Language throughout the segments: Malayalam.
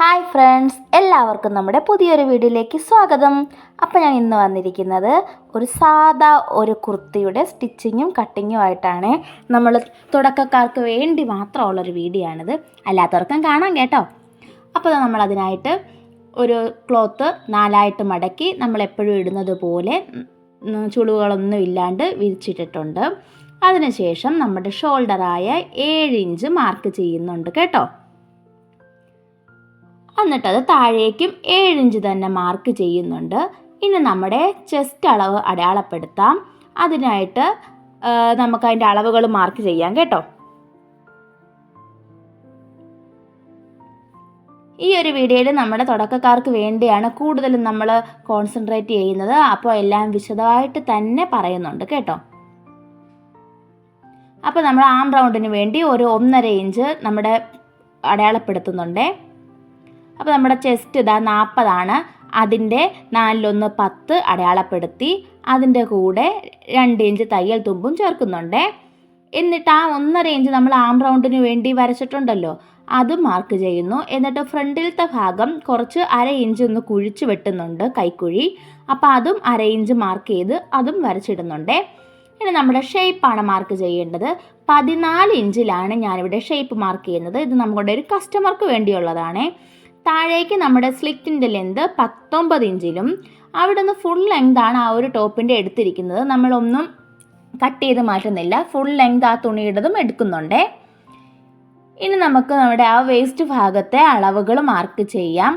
ഹായ് ഫ്രണ്ട്സ് എല്ലാവർക്കും നമ്മുടെ പുതിയൊരു വീഡിയോയിലേക്ക് സ്വാഗതം. അപ്പോൾ ഞാൻ ഇന്ന് വന്നിരിക്കുന്നത് ഒരു സാധാ ഒരു കുർത്തിയുടെ സ്റ്റിച്ചിങ്ങും കട്ടിങ്ങും ആയിട്ടാണ്. നമ്മൾ തുടക്കക്കാർക്ക് വേണ്ടി മാത്രമുള്ളൊരു വീഡിയോ ആണിത്. അല്ലാത്തവർക്കും കാണാം കേട്ടോ. അപ്പോൾ നമ്മൾ അതിനായിട്ട് ഒരു ക്ലോത്ത് നാലായിട്ട് മടക്കി നമ്മൾ എപ്പോഴും ഇടുന്നത് പോലെ ചുളിവുകളൊന്നും ഇല്ലാണ്ട് വിരിച്ചിട്ടിട്ടുണ്ട്. അതിനുശേഷം നമ്മുടെ ഷോൾഡറായ ഏഴ് ഇഞ്ച് മാർക്ക് ചെയ്യുന്നുണ്ട് കേട്ടോ. എന്നിട്ടത് താഴേക്കും ഏഴിഞ്ച് തന്നെ മാർക്ക് ചെയ്യുന്നുണ്ട്. ഇനി നമ്മുടെ ചെസ്റ്റ് അളവ് അടയാളപ്പെടുത്താം. അതിനായിട്ട് നമുക്ക് അതിന്റെ അളവുകൾ മാർക്ക് ചെയ്യാം കേട്ടോ. ഈ ഒരു വീഡിയോയിൽ നമ്മുടെ തുടക്കക്കാർക്ക് വേണ്ടിയാണ് കൂടുതലും നമ്മൾ കോൺസെൻട്രേറ്റ് ചെയ്യുന്നത്. അപ്പോൾ എല്ലാം വിശദമായിട്ട് തന്നെ പറയുന്നുണ്ട് കേട്ടോ. അപ്പോൾ നമ്മൾ ആം റൗണ്ടിന് വേണ്ടി ഒരു ഒന്നര ഇഞ്ച് നമ്മുടെ അടയാളപ്പെടുത്തുന്നുണ്ട്. അപ്പോൾ നമ്മുടെ ചെസ്റ്റ് ഇതാ നാൽപ്പതാണ് അതിന്റെ നാലിലൊന്ന് പത്ത് അടയാളപ്പെടുത്തി അതിന്റെ കൂടെ രണ്ട് ഇഞ്ച് തയ്യൽ തുമ്പും ചേർക്കുന്നുണ്ട്. എന്നിട്ട് ആ ഒന്നര ഇഞ്ച് നമ്മൾ ആം റൗണ്ടിന് വേണ്ടി വരച്ചിട്ടുണ്ടല്ലോ അത് മാർക്ക് ചെയ്യുന്നു. എന്നിട്ട് ഫ്രണ്ടിലത്തെ ഭാഗം കുറച്ച് അര ഇഞ്ച് ഒന്ന് കുഴിച്ച് വെട്ടുന്നുണ്ട് കൈക്കുഴി. അപ്പോൾ അതും അര ഇഞ്ച് മാർക്ക് ചെയ്ത് അതും വരച്ചിടുന്നുണ്ട്. ഇനി നമ്മുടെ ഷേപ്പാണ് മാർക്ക് ചെയ്യേണ്ടത്. പതിനാല് ഇഞ്ചിലാണ് ഞാനിവിടെ ഷേപ്പ് മാർക്ക് ചെയ്യുന്നത്. ഇത് നമ്മുടെ ഒരു കസ്റ്റമർക്ക് വേണ്ടിയുള്ളതാണ്. താഴേക്ക് നമ്മുടെ സ്ലിറ്റിന്റെ ലെന്ത് പത്തൊമ്പത് ഇഞ്ചിലും അവിടെ നിന്ന് ഫുൾ ലെങ്താണ് ആ ഒരു ടോപ്പിന്റെ എടുത്തിരിക്കുന്നത്. നമ്മളൊന്നും കട്ട് ചെയ്ത് മാറ്റുന്നില്ല. ഫുൾ ലെങ്ത് ആ തുണിയുടേതും എടുക്കുന്നുണ്ട്. ഇനി നമുക്ക് നമ്മുടെ ആ വേസ്റ്റ് ഭാഗത്തെ അളവുകൾ മാർക്ക് ചെയ്യാം.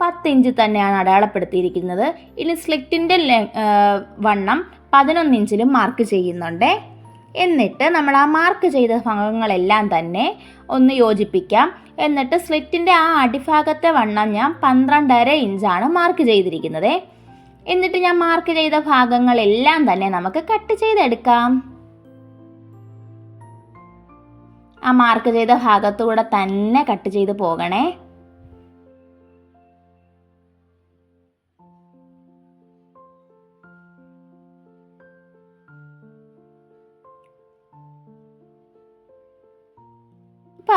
പത്ത് ഇഞ്ച് തന്നെയാണ് അടയാളപ്പെടുത്തിയിരിക്കുന്നത്. ഇനി സ്ലിറ്റിന്റെ വണ്ണം പതിനൊന്ന് ഇഞ്ചിലും മാർക്ക് ചെയ്യുന്നുണ്ട്. എന്നിട്ട് നമ്മൾ ആ മാർക്ക് ചെയ്ത ഭാഗങ്ങളെല്ലാം തന്നെ ഒന്ന് യോജിപ്പിക്കാം. എന്നിട്ട് സ്ലിറ്റിന്റെ ആ അടിഭാഗത്തെ വണ്ണം ഞാൻ പന്ത്രണ്ടര ഇഞ്ചാണ് മാർക്ക് ചെയ്തിരിക്കുന്നത്. എന്നിട്ട് ഞാൻ മാർക്ക് ചെയ്ത ഭാഗങ്ങളെല്ലാം തന്നെ നമുക്ക് കട്ട് ചെയ്തെടുക്കാം. ആ മാർക്ക് ചെയ്ത ഭാഗത്തൂടെ തന്നെ കട്ട് ചെയ്ത് പോകണേ.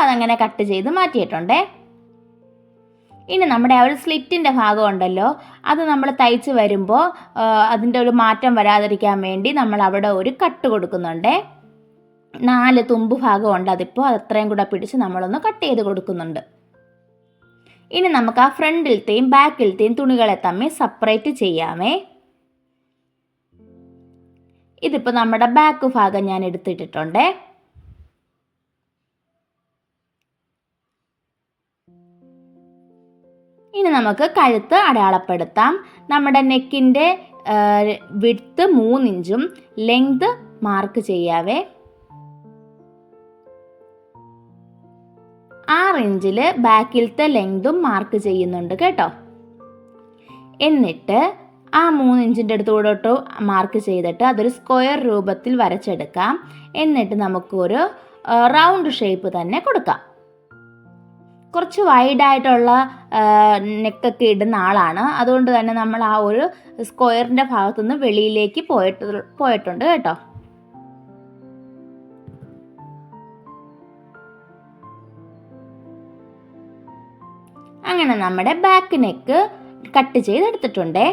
അതങ്ങനെ കട്ട് ചെയ്ത് മാറ്റിയിട്ടുണ്ടേ. ഇനി നമ്മുടെ ആ ഒരു സ്ലിറ്റിന്റെ ഭാഗം ഉണ്ടല്ലോ അത് നമ്മൾ തയ്ച്ച് വരുമ്പോൾ അതിന്റെ ഒരു മാറ്റം വരാതിരിക്കാൻ വേണ്ടി നമ്മൾ അവിടെ ഒരു കട്ട് കൊടുക്കുന്നുണ്ട്. നാല് തുമ്പ് ഭാഗമുണ്ട് അതിപ്പോൾ അത് അത്രയും കൂടെ പിടിച്ച് നമ്മളൊന്ന് കട്ട് ചെയ്ത് കൊടുക്കുന്നുണ്ട്. ഇനി നമുക്ക് ആ ഫ്രണ്ടിലത്തെയും ബാക്കിലത്തെയും തുണികളെ തമ്മിൽ സെപ്പറേറ്റ് ചെയ്യാമേ. ഇതിപ്പോൾ നമ്മുടെ ബാക്ക് ഭാഗം ഞാൻ എടുത്തിട്ടിട്ടുണ്ടേ. ഇനി നമുക്ക് കഴുത്ത് അടയാളപ്പെടുത്താം. നമ്മുടെ നെക്കിന്റെ വിഡ്ത്ത് മൂന്നിഞ്ചും ലെങ്ത് മാർക്ക് ചെയ്യാവേ. ആറ് ഇഞ്ചിൽ ബാക്കിലത്തെ ലെങ്തും മാർക്ക് ചെയ്യുന്നുണ്ട് കേട്ടോ. എന്നിട്ട് ആ മൂന്ന് ഇഞ്ചിന്റെ മാർക്ക് ചെയ്തിട്ട് അതൊരു സ്ക്വയർ രൂപത്തിൽ വരച്ചെടുക്കാം. എന്നിട്ട് നമുക്കൊരു റൗണ്ട് ഷേപ്പ് തന്നെ കൊടുക്കാം. കുറച്ച് വൈഡായിട്ടുള്ള നെക്കൊക്കെ ഇടുന്ന ആളാണ്. അതുകൊണ്ട് തന്നെ നമ്മൾ ആ ഒരു സ്ക്വയറിന്റെ ഭാഗത്തുനിന്ന് വെളിയിലേക്ക് പോയിട്ട് പോയിട്ടുണ്ട് കേട്ടോ. അങ്ങനെ നമ്മുടെ ബാക്ക് നെക്ക് കട്ട് ചെയ്തെടുത്തിട്ടുണ്ടേ.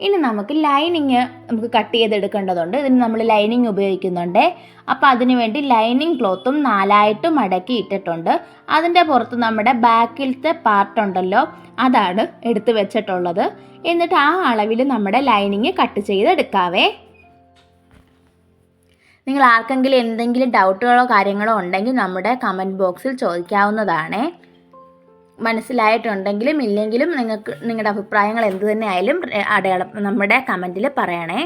ഇനി നമുക്ക് ലൈനിങ് നമുക്ക് കട്ട് ചെയ്തെടുക്കേണ്ടതുണ്ട്. ഇതിന് നമ്മൾ ലൈനിങ് ഉപയോഗിക്കുന്നുണ്ട്. അപ്പോൾ അതിന് വേണ്ടി ലൈനിങ് ക്ലോത്തും നാലായിട്ട് മടക്കി ഇട്ടിട്ടുണ്ട്. അതിന്റെ പുറത്ത് നമ്മുടെ ബാക്കിലത്തെ പാർട്ട് ഉണ്ടല്ലോ അതാണ് എടുത്തു വെച്ചിട്ടുള്ളത്. എന്നിട്ട് ആ അളവിൽ നമ്മുടെ ലൈനിങ് കട്ട് ചെയ്തെടുക്കാവേ. നിങ്ങൾ ആർക്കെങ്കിലും എന്തെങ്കിലും ഡൗട്ടുകളോ കാര്യങ്ങളോ ഉണ്ടെങ്കിൽ നമ്മുടെ കമന്റ് ബോക്സിൽ ചോദിക്കാവുന്നതാണേ. മനസ്സിലായിട്ടുണ്ടെങ്കിലും ഇല്ലെങ്കിലും നിങ്ങൾക്ക് നിങ്ങളുടെ അഭിപ്രായങ്ങൾ എന്ത് തന്നെ ആയാലും അടയാളം നമ്മുടെ കമന്റിൽ പറയണേ.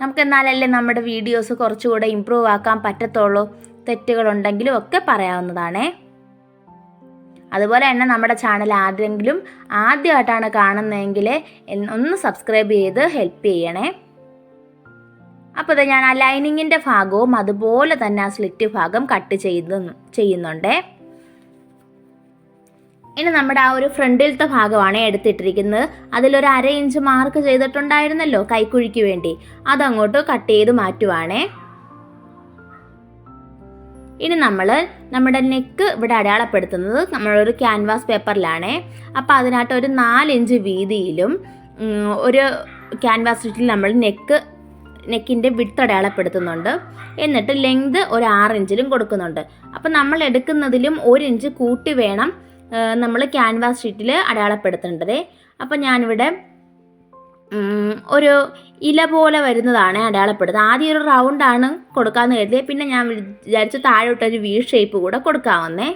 നമുക്ക് എന്നാലല്ലേ നമ്മുടെ വീഡിയോസ് കുറച്ചുകൂടെ ഇമ്പ്രൂവ് ആക്കാൻ പറ്റത്തുള്ളൂ തെറ്റുകളുണ്ടെങ്കിലും ഒക്കെ പറയാവുന്നതാണേ. അതുപോലെ തന്നെ നമ്മുടെ ചാനൽ ആരെങ്കിലും ആദ്യമായിട്ടാണ് കാണുന്നതെങ്കിൽ ഒന്ന് സബ്സ്ക്രൈബ് ചെയ്ത് ഹെൽപ്പ് ചെയ്യണേ. അപ്പോൾ ഇത് ഞാൻ ആ ലൈനിങ്ങിന്റെ ഭാഗവും അതുപോലെ തന്നെ ആ സ്ലിറ്റ് ഭാഗം കട്ട് ചെയ്ത് ചെയ്യുന്നുണ്ടേ. ഇനി നമ്മുടെ ആ ഒരു ഫ്രണ്ടിലത്തെ ഭാഗമാണ് എടുത്തിട്ടിരിക്കുന്നത്. അതിലൊരു അര ഇഞ്ച് മാർക്ക് ചെയ്തിട്ടുണ്ടായിരുന്നല്ലോ കൈക്കുഴിക്ക് വേണ്ടി. അതങ്ങോട്ട് കട്ട് ചെയ്ത് മാറ്റുവാണേ. ഇനി നമ്മൾ നമ്മുടെ നെക്ക് ഇവിടെ അടയാളപ്പെടുത്തുന്നത് നമ്മളൊരു ക്യാൻവാസ് പേപ്പറിലാണേ അപ്പോൾ അതിനകത്ത് ഒരു നാലിഞ്ച് വീതിയിലും ഒരു ക്യാൻവാസ് ഷീറ്റിൽ നമ്മൾ നെക്ക് നെക്കിന്റെ വിട്ട് അടയാളപ്പെടുത്തുന്നുണ്ട്. എന്നിട്ട് ലെങ്ത് ഒരു ആറ് ഇഞ്ചിലും കൊടുക്കുന്നുണ്ട്. അപ്പോൾ നമ്മൾ എടുക്കുന്നതിലും ഒരു ഇഞ്ച് കൂട്ടി വേണം നമ്മൾ ക്യാൻവാസ് ഷീറ്റിൽ അടയാളപ്പെടുത്തേണ്ടത്. അപ്പം ഞാനിവിടെ ഒരു ഇല പോലെ വരുന്നതാണ് അടയാളപ്പെടുത്തുന്നത് ആദ്യം ഒരു റൗണ്ടാണ് കൊടുക്കാമെന്ന് കരുതിയത് പിന്നെ ഞാൻ വിചാരിച്ചു താഴോട്ടൊരു വി ഷേപ്പ് കൂടെ കൊടുക്കാവുന്നേ.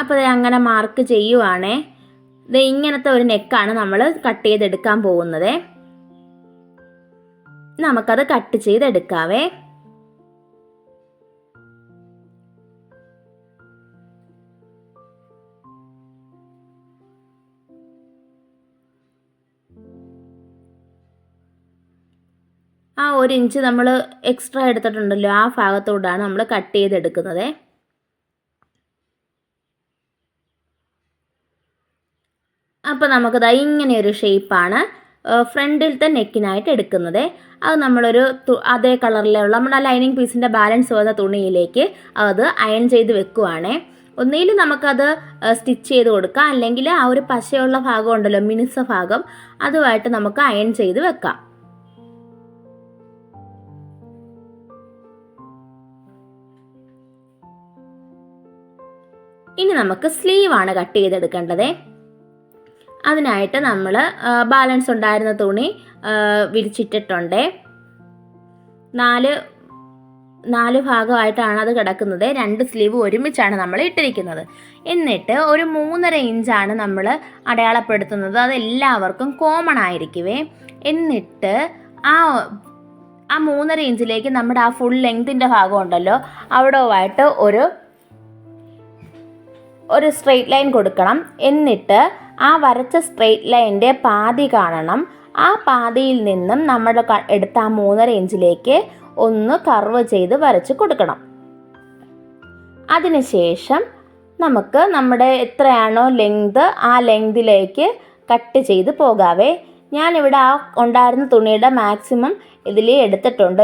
അപ്പോൾ അങ്ങനെ മാർക്ക് ചെയ്യുവാണേ. ഇത് ഇങ്ങനത്തെ ഒരു നെക്കാണ് നമ്മൾ കട്ട് ചെയ്തെടുക്കാൻ പോകുന്നത്. നമുക്കത് കട്ട് ചെയ്തെടുക്കാവേ. ആ ഒരു ഇഞ്ച് നമ്മൾ എക്സ്ട്രാ എടുത്തിട്ടുണ്ടല്ലോ ആ ഭാഗത്തോടാണ് നമ്മൾ കട്ട് ചെയ്തെടുക്കുന്നത്. അപ്പോൾ നമുക്കത് ഇങ്ങനെ ഒരു ഷേപ്പാണ് ഫ്രണ്ടിലത്തെ നെക്കിനായിട്ട് എടുക്കുന്നത്. അത് നമ്മളൊരു അതേ കളറിലുള്ള നമ്മുടെ ലൈനിങ് പീസിന്റെ ബാലൻസ് വന്ന തുണിയിലേക്ക് അത് അയൺ ചെയ്ത് വെക്കുവാണേ. ഒന്നുകിൽ നമുക്കത് സ്റ്റിച്ച് ചെയ്ത് കൊടുക്കാം. അല്ലെങ്കിൽ ആ ഒരു പശയുള്ള ഭാഗം ഉണ്ടല്ലോ മിനുസ ഭാഗം അതുമായിട്ട് നമുക്ക് അയൺ ചെയ്ത് വെക്കാം. ഇനി നമുക്ക് സ്ലീവ് ആണ് കട്ട് ചെയ്തെടുക്കേണ്ടത്. അതിനായിട്ട് നമ്മൾ ബാലൻസ് ഉണ്ടായിരുന്ന തുണി വിരിച്ചിട്ടിട്ടുണ്ട്. നാല് നാല് ഭാഗമായിട്ടാണ് അത് കിടക്കുന്നത്. രണ്ട് സ്ലീവ് ഒരുമിച്ചാണ് നമ്മൾ ഇട്ടിരിക്കുന്നത്. എന്നിട്ട് ഒരു മൂന്നര ഇഞ്ചാണ് നമ്മൾ അടയാളപ്പെടുത്തുന്നത്. അത് എല്ലാവർക്കും കോമൺ ആയിരിക്കുവേ. എന്നിട്ട് ആ ആ മൂന്നര ഇഞ്ചിലേക്ക് നമ്മുടെ ആ ഫുൾ ലെങ്തിന്റെ ഭാഗം ഉണ്ടല്ലോ ആയിട്ട് ഒരു ഒരു സ്ട്രെയിറ്റ് ലൈൻ കൊടുക്കണം. എന്നിട്ട് ആ വരച്ച സ്ട്രെയിറ്റ് ലൈന്റെ പാതി കാണണം. ആ പാതിയിൽ നിന്നും നമ്മൾ എടുത്ത ആ മൂന്നര ഇഞ്ചിലേക്ക് ഒന്ന് കർവ് ചെയ്ത് വരച്ച് കൊടുക്കണം. അതിനുശേഷം നമുക്ക് നമ്മുടെ എത്രയാണോ ലെങ്ത് ആ ലെങ്തിലേക്ക് കട്ട് ചെയ്ത് പോകാവേ. ഞാനിവിടെ ആ ഉണ്ടായിരുന്ന തുണിയുടെ മാക്സിമം ഇതിൽ എടുത്തിട്ടുണ്ട്.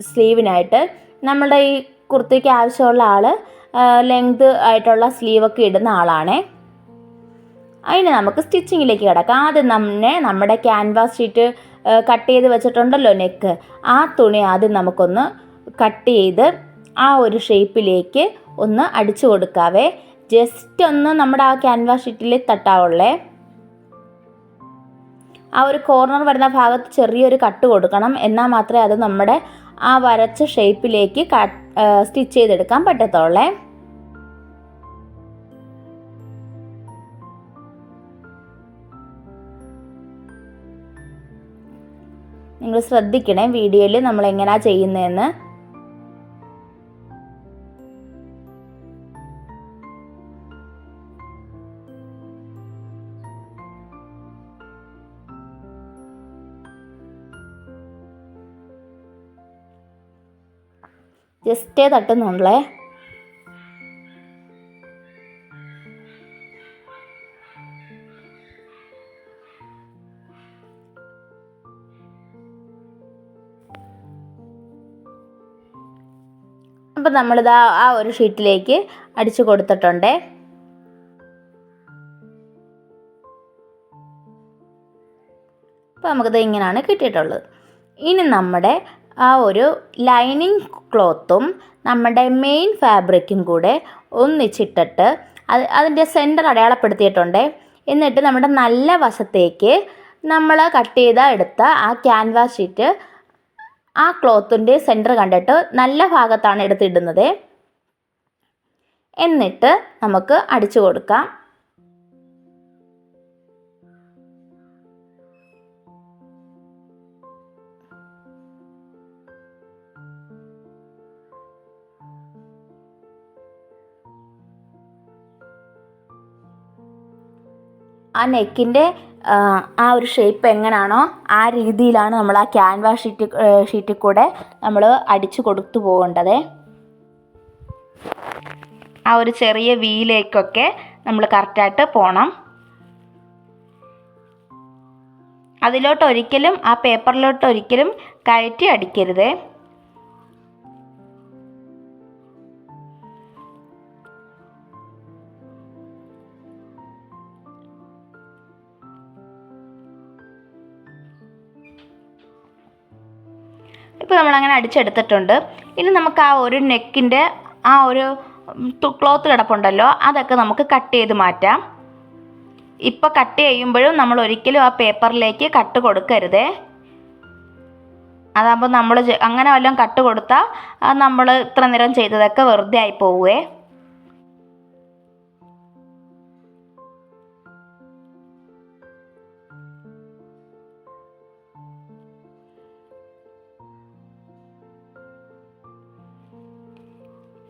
സ്ലീവിനായിട്ട് നമ്മുടെ ഈ കുർത്തിക്ക് ആവശ്യമുള്ള ആൾ ലെങ്ത് ആയിട്ടുള്ള സ്ലീവൊക്കെ ഇടുന്ന ആളാണേ. അതിന് നമുക്ക് സ്റ്റിച്ചിങ്ങിലേക്ക് കിടക്കാം. ആദ്യം തന്നെ നമ്മുടെ ക്യാൻവാസ് ഷീറ്റ് കട്ട് ചെയ്ത് വെച്ചിട്ടുണ്ടല്ലോ നെക്ക് ആ തുണി ആദ്യം നമുക്കൊന്ന് കട്ട് ചെയ്ത് ആ ഒരു ഷേപ്പിലേക്ക് ഒന്ന് അടിച്ചു കൊടുക്കാവേ. ജസ്റ്റ് ഒന്ന് നമ്മുടെ ആ ക്യാൻവാസ് ഷീറ്റിൽ തട്ടാവുള്ളേ. ആ ഒരു കോർണർ വരുന്ന ഭാഗത്ത് ചെറിയൊരു കട്ട് കൊടുക്കണം. എന്നാൽ മാത്രമേ അത് നമ്മുടെ ആ വരച്ച ഷേപ്പിലേക്ക് കട്ട് സ്റ്റിച്ച് ചെയ്തെടുക്കാൻ പറ്റത്തുള്ളേ. നിങ്ങൾ ശ്രദ്ധിക്കണേ വീഡിയോയിൽ നമ്മൾ എങ്ങനെയാണ് ചെയ്യുന്നതെന്ന്. ജസ്റ്റേ തട്ടുന്നുള്ളേ അപ്പം നമ്മളിത് ആ- ഒരു ഷീറ്റിലേക്ക് അടിച്ചു കൊടുത്തിട്ടുണ്ടേ. അപ്പോൾ നമുക്കിത് ഇങ്ങനെയാണ് കിട്ടിയിട്ടുള്ളത്. ഇനി നമ്മുടെ ആ ഒരു ലൈനിങ് ക്ലോത്തും നമ്മുടെ മെയിൻ ഫാബ്രിക്കും കൂടെ ഒന്നിച്ചിട്ടിട്ട് അത് അതിന്റെ സെന്റർ അടയാളപ്പെടുത്തിയിട്ടുണ്ട്. എന്നിട്ട് നമ്മുടെ നല്ല വശത്തേക്ക് നമ്മൾ കട്ട് ചെയ്ത എടുത്ത ആ ക്യാൻവാസ് ഷീറ്റ് ആ ക്ലോത്തിന്റെ സെന്റർ കണ്ടിട്ട് നല്ല ഭാഗത്താണ് എടുത്തിടുന്നത്. എന്നിട്ട് നമുക്ക് അടിച്ചു കൊടുക്കാം. നെക്കിന്റെ ആ ഒരു ഷേപ്പ് എങ്ങനെയാണോ ആ രീതിയിലാണ് നമ്മൾ ആ ക്യാൻവാസ് ഷീറ്റ് ഷീറ്റിൽ കൂടെ നമ്മൾ അടിച്ചു കൊടുത്തു പോകേണ്ടത്. ആ ഒരു ചെറിയ വീലേക്കൊക്കെ നമ്മൾ കറക്റ്റായിട്ട് പോകണം അതിലോട്ട് ഒരിക്കലും ആ പേപ്പറിലോട്ട് ഒരിക്കലും കയറ്റി അടിക്കരുത്. ഇപ്പോൾ നമ്മളങ്ങനെ അടിച്ചെടുത്തിട്ടുണ്ട്. ഇനി നമുക്ക് ആ ഒരു നെക്കിന്റെ ആ ഒരു ക്ലോത്ത് കിടപ്പുണ്ടല്ലോ അതൊക്കെ നമുക്ക് കട്ട് ചെയ്ത് മാറ്റാം. ഇപ്പോൾ കട്ട് ചെയ്യുമ്പോഴും നമ്മൾ ഒരിക്കലും ആ പേപ്പറിലേക്ക് കട്ട് കൊടുക്കരുതേ. അതാകുമ്പോൾ നമ്മൾ അങ്ങനെ വല്ലതും കട്ട് കൊടുത്താൽ നമ്മൾ ഇത്ര നേരം ചെയ്തതൊക്കെ വെറുതെ ആയി പോവുകയെ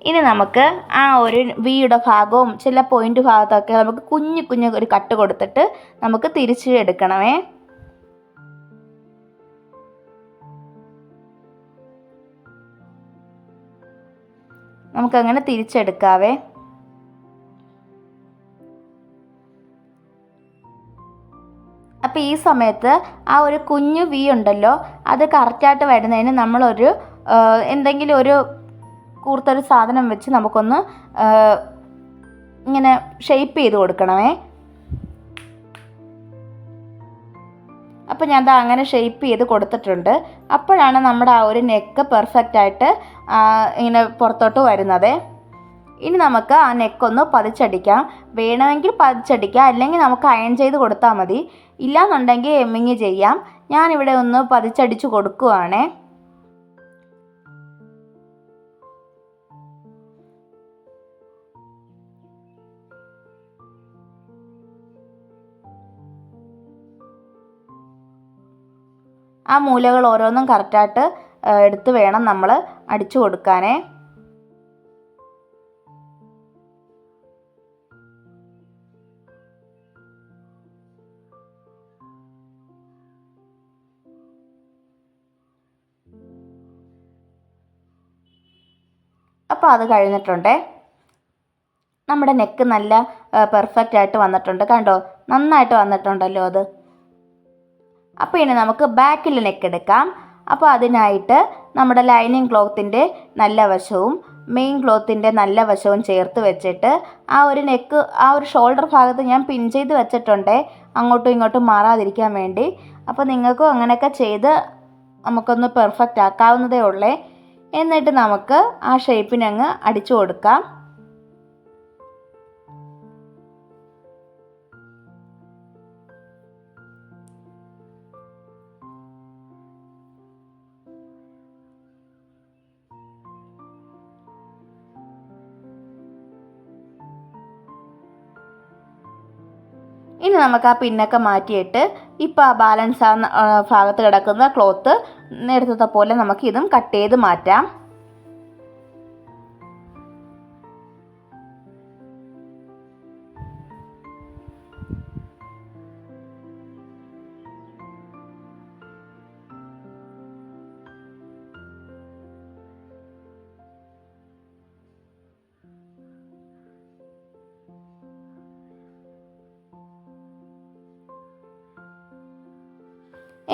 ഇനി നമുക്ക് ആ ഒരു വിയുടെ ഭാഗവും ചില പോയിന്റ് ഭാഗത്തൊക്കെ നമുക്ക് കുഞ്ഞു കുഞ്ഞു ഒരു കട്ട് കൊടുത്തിട്ട് നമുക്ക് തിരിച്ച് എടുക്കണമേ. നമുക്കങ്ങനെ തിരിച്ചെടുക്കാവേ. അപ്പോൾ ഈ സമയത്ത് ആ ഒരു കുഞ്ഞു വി ഉണ്ടല്ലോ അത് കറക്റ്റായിട്ട് വരുന്നതിന് നമ്മളൊരു എന്തെങ്കിലും ഒരു കൂർത്തൊരു സാധനം വെച്ച് നമുക്കൊന്ന് ഇങ്ങനെ ഷെയ്പ്പ് ചെയ്ത് കൊടുക്കണമേ. അപ്പോൾ ഞാൻ ദാ അങ്ങനെ ഷെയ്പ്പ് ചെയ്ത് കൊടുത്തിട്ടുണ്ട്. അപ്പോഴാണ് നമ്മുടെ ആ ഒരു നെക്ക് പെർഫെക്റ്റ് ആയിട്ട് ഇങ്ങനെ പുറത്തോട്ട് വരുന്നത്. ഇനി നമുക്ക് ആ നെക്കൊന്ന് പതിച്ചടിക്കാം. വേണമെങ്കിൽ പതിച്ചടിക്കാം. അല്ലെങ്കിൽ നമുക്ക് അയൺ ചെയ്ത് കൊടുത്താൽ മതി. ഇല്ലാന്നുണ്ടെങ്കിൽ എമ്മിങ് ചെയ്യാം. ഞാനിവിടെ ഒന്ന് പതിച്ചടിച്ച് കൊടുക്കുവാണേ. ആ മൂലകൾ ഓരോന്നും കറക്റ്റായിട്ട് എടുത്ത് വേണം നമ്മൾ അടിച്ചു കൊടുക്കാനേ. അപ്പോൾ അത് കഴിഞ്ഞിട്ടുണ്ടേ. നമ്മുടെ നെക്ക് നല്ല പെർഫെക്റ്റ് ആയിട്ട് വന്നിട്ടുണ്ട്. കണ്ടോ? നന്നായിട്ട് വന്നിട്ടുണ്ടല്ലോ അത്. അപ്പോൾ ഇനി നമുക്ക് ബാക്കിൽ നെക്ക് എടുക്കാം. അപ്പോൾ അതിനായിട്ട് നമ്മുടെ ലൈനിങ് ക്ലോത്തിന്റെ നല്ല വശവും മെയിൻ ക്ലോത്തിന്റെ നല്ല വശവും ചേർത്ത് വെച്ചിട്ട് ആ ഒരു നെക്ക് ആ ഒരു ഷോൾഡർ ഭാഗത്ത് ഞാൻ പിൻ ചെയ്ത് വെച്ചിട്ടുണ്ട്. അങ്ങോട്ടും ഇങ്ങോട്ടും മാറാതിരിക്കാൻ വേണ്ടി. അപ്പോൾ നിങ്ങൾക്കും അങ്ങനെയൊക്കെ ചെയ്ത് നമുക്കൊന്ന് പെർഫെക്റ്റ് ആക്കാവുന്നതേ ഉള്ളേ. എന്നിട്ട് നമുക്ക് ആ ഷേപ്പിനങ്ങ് അടിച്ചു കൊടുക്കാം. ഇനി നമുക്ക് ആ പിന്നൊക്കെ മാറ്റിയിട്ട് ഇപ്പോൾ ആ ബാലൻസ് ആ ഭാഗത്ത് കിടക്കുന്ന ക്ലോത്ത് നേരത്തെ പോലെ നമുക്ക് ഇതും കട്ട് ചെയ്ത് മാറ്റാം.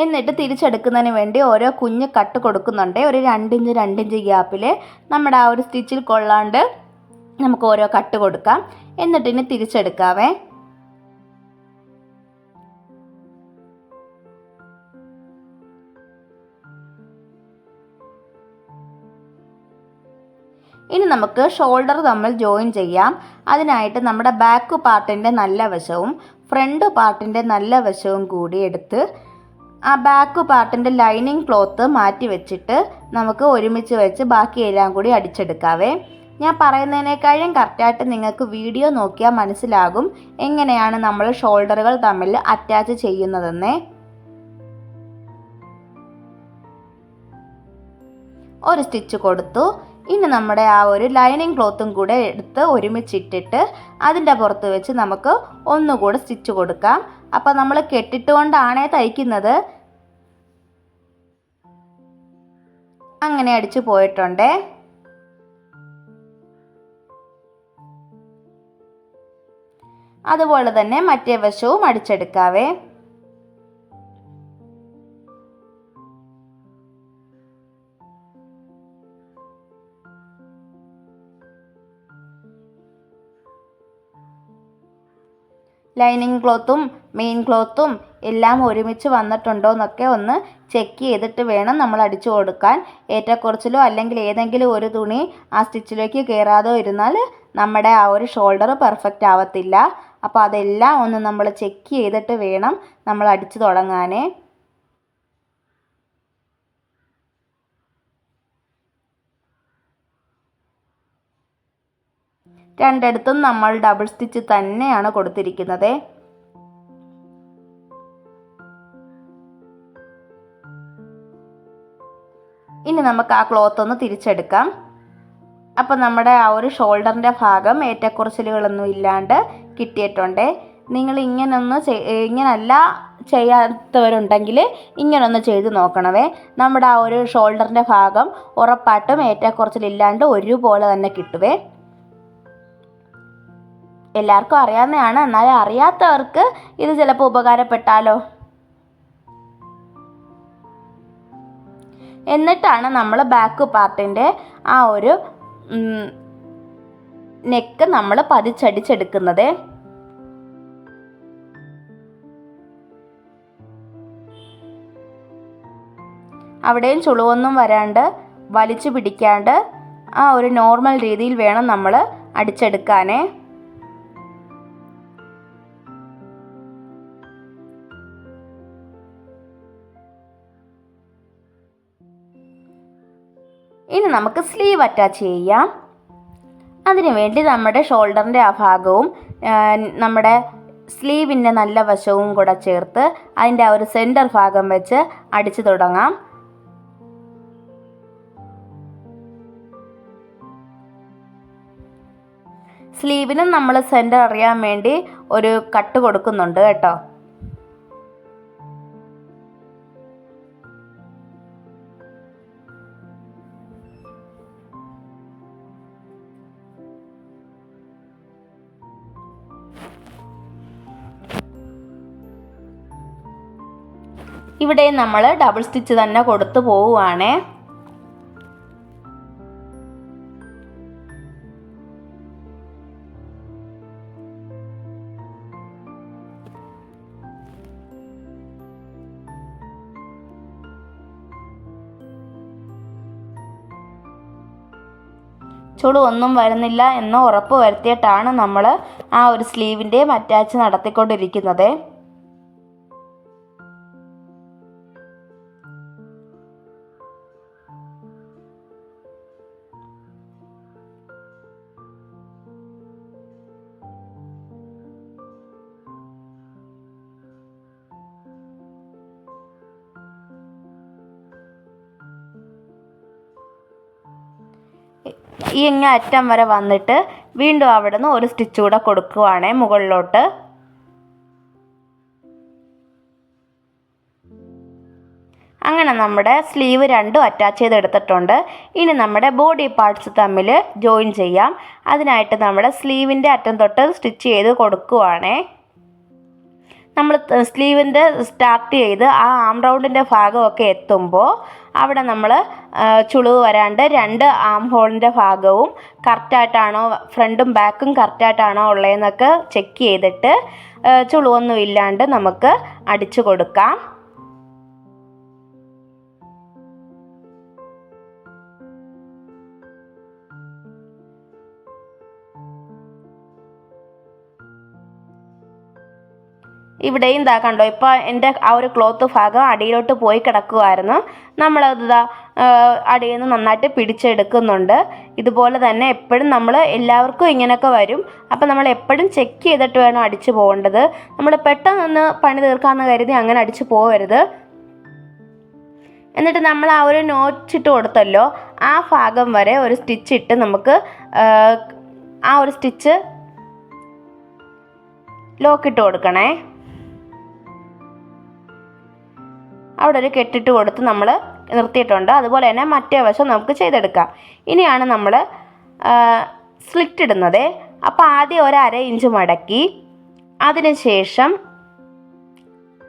എന്നിട്ട് തിരിച്ചെടുക്കുന്നതിന് വേണ്ടി ഓരോ കുഞ്ഞ് കട്ട് കൊടുക്കുന്നുണ്ട്. ഒരു രണ്ടിഞ്ച് രണ്ടിഞ്ച് ഗ്യാപ്പിൽ നമ്മുടെ ആ ഒരു സ്റ്റിച്ചിൽ കൊള്ളാണ്ട് നമുക്ക് ഓരോ കട്ട് കൊടുക്കാം. എന്നിട്ട് ഇനി തിരിച്ചെടുക്കാവേ. ഇനി നമുക്ക് ഷോൾഡർ തമ്മിൽ ജോയിൻ ചെയ്യാം. അതിനായിട്ട് നമ്മുടെ ബാക്ക് പാർട്ടിന്റെ നല്ല വശവും ഫ്രണ്ട് പാർട്ടിന്റെ നല്ല വശവും കൂടി എടുത്ത് ആ ബാക്ക് പാർട്ടിന്റെ ലൈനിങ് ക്ലോത്ത് മാറ്റി വെച്ചിട്ട് നമുക്ക് ഒരുമിച്ച് വെച്ച് ബാക്കി എല്ലാം കൂടി അടിച്ചെടുക്കാവേ. ഞാൻ പറയുന്നതിനേക്കാളും കറക്റ്റായിട്ട് നിങ്ങൾക്ക് വീഡിയോ നോക്കിയാൽ മനസ്സിലാകും എങ്ങനെയാണ് നമ്മൾ ഷോൾഡറുകൾ തമ്മിൽ അറ്റാച്ച് ചെയ്യുന്നതെന്നേ. ഒരു സ്റ്റിച്ച് കൊടുത്തു. ഇനി നമ്മുടെ ആ ഒരു ലൈനിങ് ക്ലോത്തും കൂടെ എടുത്ത് ഒരുമിച്ചിട്ടിട്ട് അതിന്റെ പുറത്ത് വെച്ച് നമുക്ക് ഒന്നുകൂടെ സ്റ്റിച്ച് കൊടുക്കാം. അപ്പോൾ നമ്മൾ കെട്ടിട്ടുകൊണ്ടാണേ തയ്ക്കുന്നത്. അങ്ങനെ അടിച്ചു പോയിട്ടുണ്ടേ. അതുപോലെ തന്നെ മറ്റേ വശവും അടിച്ചെടുക്കാവേ. ലൈനിങ് ക്ലോത്തും മെയിൻ ക്ലോത്തും എല്ലാം ഒരുമിച്ച് വന്നിട്ടുണ്ടോ എന്നൊക്കെ ഒന്ന് ചെക്ക് ചെയ്തിട്ട് വേണം നമ്മൾ അടിച്ചു കൊടുക്കാൻ. ഏറ്റക്കുറച്ചിലോ അല്ലെങ്കിൽ ഏതെങ്കിലും ഒരു തുണി ആ സ്റ്റിച്ചിലേക്ക് കയറാതോ ഇരുന്നാൽ നമ്മുടെ ആ ഒരു ഷോൾഡർ പെർഫെക്റ്റ് ആവത്തില്ല. അപ്പോൾ അതെല്ലാം ഒന്ന് നമ്മൾ ചെക്ക് ചെയ്തിട്ട് വേണം നമ്മൾ അടിച്ചു തുടങ്ങാനേ. രണ്ടിടത്തും നമ്മൾ ഡബിൾ സ്റ്റിച്ച് തന്നെയാണ് കൊടുത്തിരിക്കുന്നത്. ഇനി നമുക്ക് ആ ക്ലോത്ത് ഒന്ന് തിരിച്ചെടുക്കാം. അപ്പോൾ നമ്മുടെ ആ ഒരു ഷോൾഡറിന്റെ ഭാഗം ഏറ്റക്കുറച്ചിലുകളൊന്നും ഇല്ലാണ്ട് കിട്ടിയിട്ടുണ്ട്. നിങ്ങൾ ഇങ്ങനൊന്ന് ഇങ്ങനല്ല ചെയ്യാത്തവരുണ്ടെങ്കിൽ ഇങ്ങനൊന്ന് ചെയ്ത് നോക്കണവേ. നമ്മുടെ ആ ഒരു ഷോൾഡറിന്റെ ഭാഗം ഉറപ്പായിട്ടും ഏറ്റക്കുറച്ചിലില്ലാണ്ട് ഒരുപോലെ തന്നെ കിട്ടുവേ. എല്ലാവർക്കും അറിയാവുന്നതാണ്. എന്നാലും അറിയാത്തവർക്ക് ഇത് ചിലപ്പോൾ ഉപകാരപ്പെട്ടാലോ? എന്നിട്ടാണ് നമ്മൾ ബാക്ക് പാർട്ടിന്റെ ആ ഒരു നെക്ക് നമ്മൾ പതിച്ചടിച്ചെടുക്കുന്നത്. അവിടെയും ചുളുവൊന്നും വരാണ്ട് വലിച്ചു പിടിക്കാണ്ട് ആ ഒരു നോർമൽ രീതിയിൽ വേണം നമ്മൾ അടിച്ചെടുക്കാനേ. ഇനി നമുക്ക് സ്ലീവ് അറ്റാച്ച് ചെയ്യാം. അതിനു വേണ്ടി നമ്മുടെ ഷോൾഡറിന്റെ ആ ഭാഗവും നമ്മുടെ സ്ലീവിന്റെ നല്ല വശവും കൂടെ ചേർത്ത് അതിന്റെ ആ ഒരു സെന്റർ ഭാഗം വെച്ച് അടിച്ചു തുടങ്ങാം. സ്ലീവിനും നമ്മൾ സെന്റർ അറിയാൻ വേണ്ടി ഒരു കട്ട് കൊടുക്കുന്നുണ്ട് കേട്ടോ. ഇവിടെ നമ്മൾ ഡബിൾ സ്റ്റിച്ച് തന്നെ കൊടുത്തു പോവുകയാണേ. ചുളു ഒന്നും വരുന്നില്ല എന്ന് ഉറപ്പ് വരുത്തിയിട്ടാണ് നമ്മൾ ആ ഒരു സ്ലീവിന്റെയും അറ്റാച്ച് നടത്തിക്കൊണ്ടിരിക്കുന്നത്. ഈ ഇങ്ങ അറ്റം വരെ വന്നിട്ട് വീണ്ടും അവിടെ നിന്ന് ഒരു സ്റ്റിച്ച് കൂടെ കൊടുക്കുവാണേ മുകളിലോട്ട്. അങ്ങനെ നമ്മുടെ സ്ലീവ് രണ്ടും അറ്റാച്ച് ചെയ്തെടുത്തിട്ടുണ്ട്. ഇനി നമ്മുടെ ബോഡി പാർട്സ് തമ്മിൽ ജോയിൻ ചെയ്യാം. അതിനായിട്ട് നമ്മുടെ സ്ലീവിന്റെ അറ്റം തൊട്ട് സ്റ്റിച്ച് ചെയ്ത് കൊടുക്കുവാണേ. നമ്മൾ സ്ലീവിന്റെ സ്റ്റാർട്ട് ചെയ്ത് ആ ആം റൗണ്ടിന്റെ ഭാഗമൊക്കെ എത്തുമ്പോൾ അവിടെ നമ്മൾ ചുളിവ് വരാണ്ട് രണ്ട് ആം ഹോളിന്റെ ഭാഗവും കറക്റ്റായിട്ടാണോ ഫ്രണ്ടും ബാക്കും കറക്റ്റായിട്ടാണോ ഉള്ളതെന്നൊക്കെ ചെക്ക് ചെയ്തിട്ട് ചുളിവൊന്നും ഇല്ലാണ്ട് നമുക്ക് അടിച്ചു കൊടുക്കാം. ഇവിടെയും ഇതാ കണ്ടോ ഇപ്പോൾ എന്റെ ആ ഒരു ക്ലോത്ത് ഭാഗം അടിയിലോട്ട് പോയി കിടക്കുമായിരുന്നു നമ്മളത് ഇതാ അടിയിൽ നിന്ന് നന്നായിട്ട് പിടിച്ചെടുക്കുന്നുണ്ട്. ഇതുപോലെ തന്നെ എപ്പോഴും നമ്മൾ എല്ലാവർക്കും ഇങ്ങനെയൊക്കെ വരും. അപ്പോൾ നമ്മൾ എപ്പോഴും ചെക്ക് ചെയ്തിട്ട് വേണം അടിച്ചു പോകേണ്ടത്. നമ്മൾ പെട്ടെന്ന് പണി തീർക്കാമെന്ന് കരുതി അങ്ങനെ അടിച്ചു പോകരുത്. എന്നിട്ട് നമ്മൾ ആ ഒരു നോച്ചിട്ട് കൊടുത്തല്ലോ. ആ ഭാഗം വരെ ഒരു സ്റ്റിച്ച് ഇട്ട് നമുക്ക് ആ ഒരു സ്റ്റിച്ച് ലോക്കിട്ട് കൊടുക്കണേ. അവിടെ ഒരു കെട്ടിട്ട് കൊടുത്ത് നമ്മൾ നിർത്തിയിട്ടുണ്ട്. അതുപോലെ തന്നെ മറ്റേ വശം നമുക്ക് ചെയ്തെടുക്കാം. ഇനിയാണ് നമ്മൾ സ്ലിറ്റ് ഇടുന്നത്. അപ്പോൾ ആദ്യം ഒരു അര ഇഞ്ച് മടക്കി അതിനുശേഷം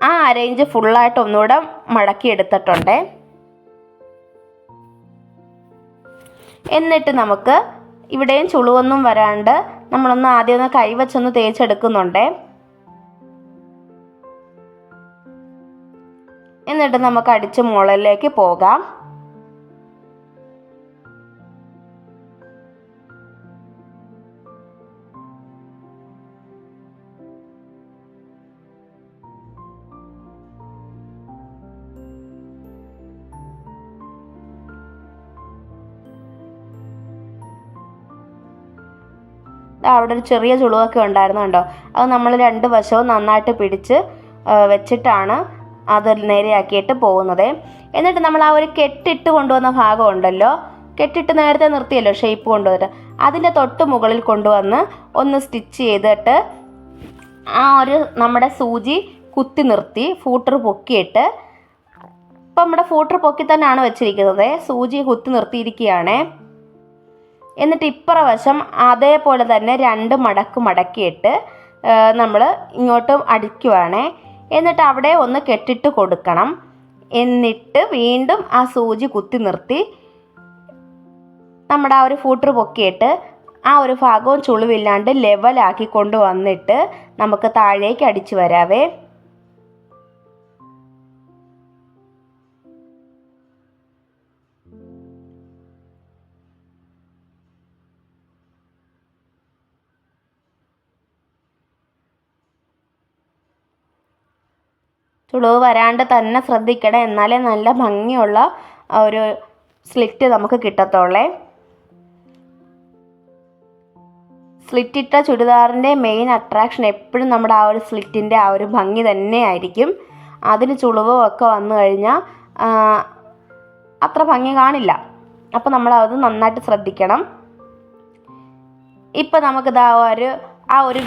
ആ അര ഇഞ്ച് ഫുള്ളായിട്ട് ഒന്നുകൂടെ മടക്കി എടുത്തിട്ടുണ്ട്. എന്നിട്ട് നമുക്ക് ഇവിടെയും ചുളുവൊന്നും വരാണ്ട് നമ്മളൊന്ന് ആദ്യം ഒന്ന് കൈവച്ചൊന്ന് തേച്ചെടുക്കുന്നുണ്ടേ. എന്നിട്ട് നമുക്ക് അടിച്ച് മുകളിലേക്ക് പോകാം. അവിടെ ഒരു ചെറിയ ചുളുവൊക്കെ ഉണ്ടായിരുന്നു കണ്ടോ അത് നമ്മൾ രണ്ട് വശവും നന്നായിട്ട് പിടിച്ച് വെച്ചിട്ടാണ് അത് നേരെയാക്കിയിട്ട് പോകുന്നത്. എന്നിട്ട് നമ്മൾ ആ ഒരു കെട്ടിട്ട് കൊണ്ടുവന്ന ഭാഗം ഉണ്ടല്ലോ. കെട്ടിട്ട് നേരത്തെ നിർത്തിയല്ലോ ഷേപ്പ് കൊണ്ടുവന്നിട്ട്. അതിന്റെ തൊട്ട് മുകളിൽ കൊണ്ടുവന്ന് ഒന്ന് സ്റ്റിച്ച് ചെയ്തിട്ട് ആ ഒരു നമ്മുടെ സൂചി കുത്തി നിർത്തി ഫൂട്ടർ പൊക്കിയിട്ട്. ഇപ്പം നമ്മുടെ ഫൂട്ടർ പൊക്കി തന്നെയാണ് വെച്ചിരിക്കുന്നത്. സൂചി കുത്തി നിർത്തിയിരിക്കുകയാണ്. എന്നിട്ട് ഇപ്പുറവശം അതേപോലെ തന്നെ രണ്ട് മടക്ക് മടക്കിയിട്ട് നമ്മൾ ഇങ്ങോട്ട് അടിക്കുവാണേ. എന്നിട്ട് അവിടെ ഒന്ന് കെട്ടിട്ട് കൊടുക്കണം. എന്നിട്ട് വീണ്ടും ആ സൂചി കുത്തി നിർത്തി. നമ്മുടെ ആ ഒരു ഫൂട്ടർ പൊക്കിയിട്ട് ആ ഒരു ഭാഗവും ചുളിവില്ലാണ്ട് ലെവലാക്കി കൊണ്ടുവന്നിട്ട് നമുക്ക് താഴേക്ക് അടിച്ചു വരാവേ. ചുളിവ് വരാണ്ട് തന്നെ ശ്രദ്ധിക്കണം. എന്നാലേ നല്ല ഭംഗിയുള്ള ഒരു സ്ലിറ്റ് നമുക്ക് കിട്ടത്തുള്ളേ. സ്ലിറ്റിട്ട ചുരിദാറിന്റെ മെയിൻ അട്രാക്ഷൻ എപ്പോഴും നമ്മുടെ ആ ഒരു സ്ലിറ്റിന്റെ ആ ഒരു ഭംഗി തന്നെയായിരിക്കും അതിന് ചുളിവോ ഒക്കെ വന്നു കഴിഞ്ഞാൽ അത്ര ഭംഗി കാണില്ല. അപ്പോൾ നമ്മൾ അത് നന്നായിട്ട് ശ്രദ്ധിക്കണം. ഇപ്പം നമുക്കിതാ ഒരു ആ ഒരു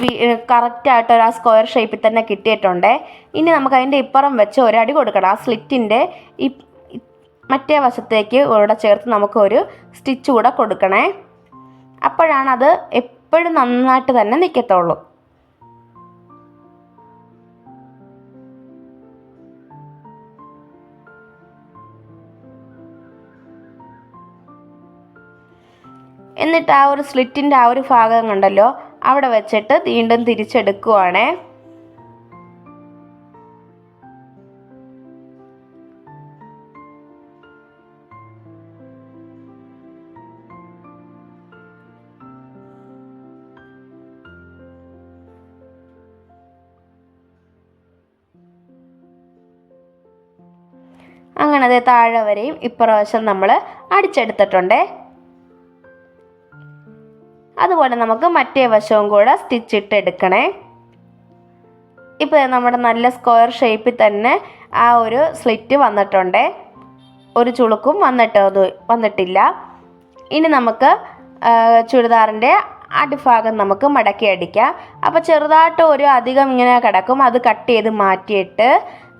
കറക്റ്റായിട്ട് ഒരു ആ സ്ക്വയർ ഷേപ്പിൽ തന്നെ കിട്ടിയിട്ടുണ്ട്. ഇനി നമുക്ക് അതിന്റെ ഇപ്പുറം വെച്ച് ഒരടി കൊടുക്കണം. ആ സ്ലിറ്റിന്റെ മറ്റേ വശത്തേക്ക് ഇവിടെ ചേർത്ത് നമുക്കൊരു സ്റ്റിച്ച് കൂടെ കൊടുക്കണേ. അപ്പോഴാണ് അത് എപ്പോഴും നന്നായിട്ട് തന്നെ നിൽക്കത്തുള്ളൂ എന്നിട്ട് ആ ഒരു സ്ലിറ്റിന്റെ ആ ഒരു ഭാഗം കണ്ടല്ലോ? അവിടെ വെച്ചിട്ട് വീണ്ടും തിരിച്ചെടുക്കുവാണ്. അങ്ങനെ താഴെ വരെയും ഇപ്രാവശ്യം നമ്മൾ അടിച്ചെടുത്തിട്ടുണ്ടേ. അതുപോലെ നമുക്ക് മറ്റേ വശവും കൂടെ സ്റ്റിച്ചിട്ട് എടുക്കണേ. ഇപ്പോൾ നമ്മുടെ നല്ല സ്ക്വയർ ഷേപ്പിൽ തന്നെ ആ ഒരു സ്ലിറ്റ് വന്നിട്ടുണ്ട്. ഒരു ചുളുക്കും വന്നിട്ട് വന്നിട്ടില്ല. ഇനി നമുക്ക് ചുരിദാറിന്റെ അടിഭാഗം നമുക്ക് മടക്കി അടിക്കാം. അപ്പോൾ ചെറുതായിട്ട് ഒരു അധികം ഇങ്ങനെ കിടക്കും. അത് കട്ട് ചെയ്ത് മാറ്റിയിട്ട്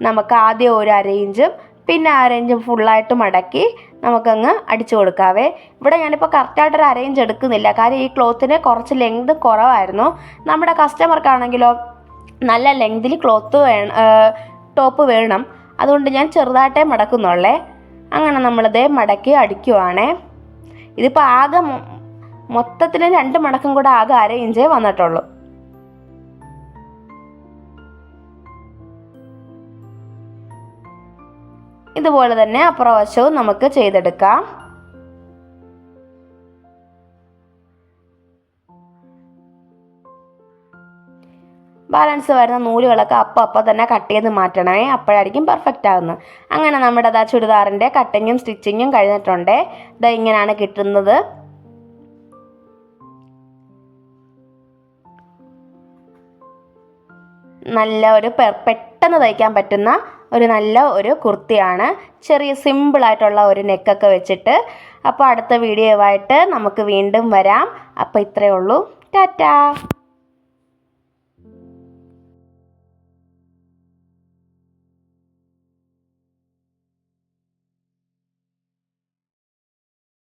നമുക്ക് ആദ്യം ഒരു അരയിഞ്ചും പിന്നെ അരയിഞ്ചും ഫുള്ളായിട്ട് മടക്കി നമുക്കങ്ങ് അടിച്ചു കൊടുക്കാവേ. ഇവിടെ ഞാനിപ്പോൾ കറക്റ്റായിട്ടൊരു അറേഞ്ച് എടുക്കുന്നില്ല. കാര്യം ഈ ക്ലോത്തിന് കുറച്ച് ലെങ്ത് കുറവായിരുന്നു. നമ്മുടെ കസ്റ്റമർക്കാണെങ്കിലോ നല്ല ലെങ്തിൽ ക്ലോത്ത് വേണം ടോപ്പ് വേണം. അതുകൊണ്ട് ഞാൻ ചെറുതായിട്ടേ മടക്കുന്നുള്ളേ. അങ്ങനെ നമ്മളിതേ മടക്കി അടിക്കുവാണേ. ഇതിപ്പോൾ ആകെ മൊത്തത്തിൽ രണ്ട് മടക്കും കൂടെ ആകെ അര ഇഞ്ചേ വന്നിട്ടുള്ളൂ. ഇതുപോലെ തന്നെ അപ്രവശവും നമുക്ക് ചെയ്തെടുക്കാം. ബാലൻസ് വരുന്ന നൂലുകളൊക്കെ അപ്പം അപ്പം തന്നെ കട്ട് ചെയ്ത് മാറ്റണമേ അപ്പോഴായിരിക്കും പെർഫെക്റ്റ് ആകുന്നത് അങ്ങനെ നമ്മുടെ അതാ ചുരിദാറിന്റെ കട്ടിങ്ങും സ്റ്റിച്ചിങ്ങും കഴിഞ്ഞിട്ടുണ്ട്. ഇത് ഇങ്ങനെയാണ് കിട്ടുന്നത്. നല്ല ഒരു പെട്ടെന്ന് തയ്ക്കാൻ പറ്റുന്ന ഒരു നല്ല ഒരു കുർത്തിയാണ്. ചെറിയ സിമ്പിളായിട്ടുള്ള ഒരു നെക്കൊക്കെ വെച്ചിട്ട്. അപ്പോൾ അടുത്ത വീഡിയോ ആയിട്ട് നമുക്ക് വീണ്ടും വരാം. അപ്പോൾ ഇത്രയേ ഉള്ളൂ. ടാറ്റാ.